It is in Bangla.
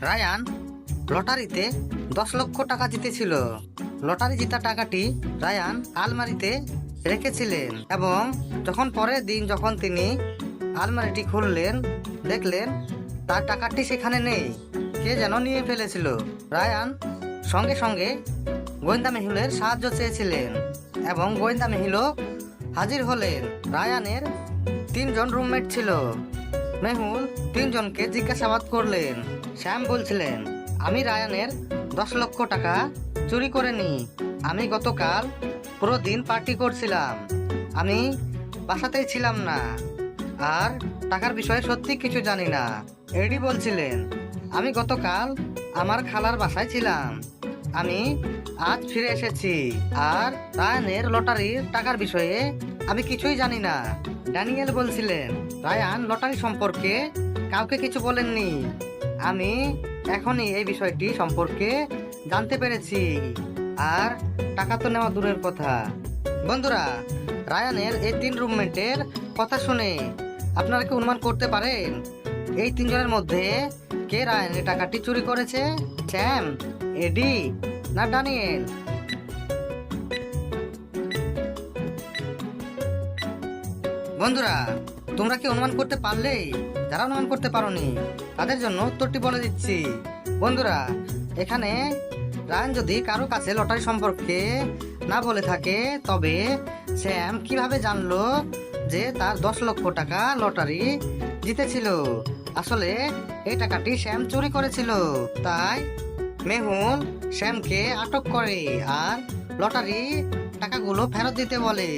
রায়ান লটারিতে দশ লক্ষ টাকা জিতেছিল। লটারি জিতা টাকাটি রায়ান আলমারিতে রেখেছিলেন এবং যখন পরের দিন যখন তিনি আলমারিটি খুললেন, দেখলেন তার টাকাটি সেখানে নেই। কে যেন নিয়ে ফেলেছিল। রায়ান সঙ্গে সঙ্গে গোয়েন্দা মেহুলের সাহায্য চেয়েছিলেন এবং গোয়েন্দা মেহুলও হাজির হলেন। রায়ানের তিনজন রুমমেট ছিল। মেহুল, তিনজনকে জিজ্ঞাসাবাদ করলেন। শ্যাম বলছিলেন, আমি রায়ানের দশ লক্ষ টাকা চুরি করে নি আমি গতকাল পুরো দিন পার্টি করছিলাম। আমি বাসাতেই ছিলাম না। আর টাকার বিষয়ে সত্যি কিছু জানি না। এডি বলছিলেন, আমি গতকাল আমার খালার বাসায় ছিলাম। আমি আজ ফিরে এসেছি। আর রায়ানের লটারির টাকার বিষয়ে আমি কিছুই জানি না। ড্যানিয়েল বলছিলেন, রায়ান, লটারি সম্পর্কে কাউকে কিছু বলেননি। আমি এখনই এই বিষয়টি সম্পর্কে জানতে পেরেছি। আর টাকা তো নেওয়া দূরের কথা। বন্ধুরা, রায়ানের এই তিন রুমমেটের কথা শুনে আপনারা কি অনুমান করতে পারেন, এই তিনজনের মধ্যে কে রায়ানের টাকাটি চুরি করেছে? স্যাম এডি না ডানিয়েল? বন্ধুরা, তোমরা কি অনুমান করতে পারলে যারা অনুমান করতে পারোনি, তাদের জন্য উত্তরটি বলে দিচ্ছি। বন্ধুরা, এখানে রায়ন যদি কারও কাছে লটারি সম্পর্কে না বলে থাকে, তবে স্যাম কীভাবে জানলো যে তার দশ লক্ষ টাকা লটারি জিতেছিল? আসলে এই টাকাটি শ্যাম চুরি করেছিল, তাই মেহুল শ্যামকে আটক করে আর লটারি টাকাগুলো ফেরত দিতে বলে।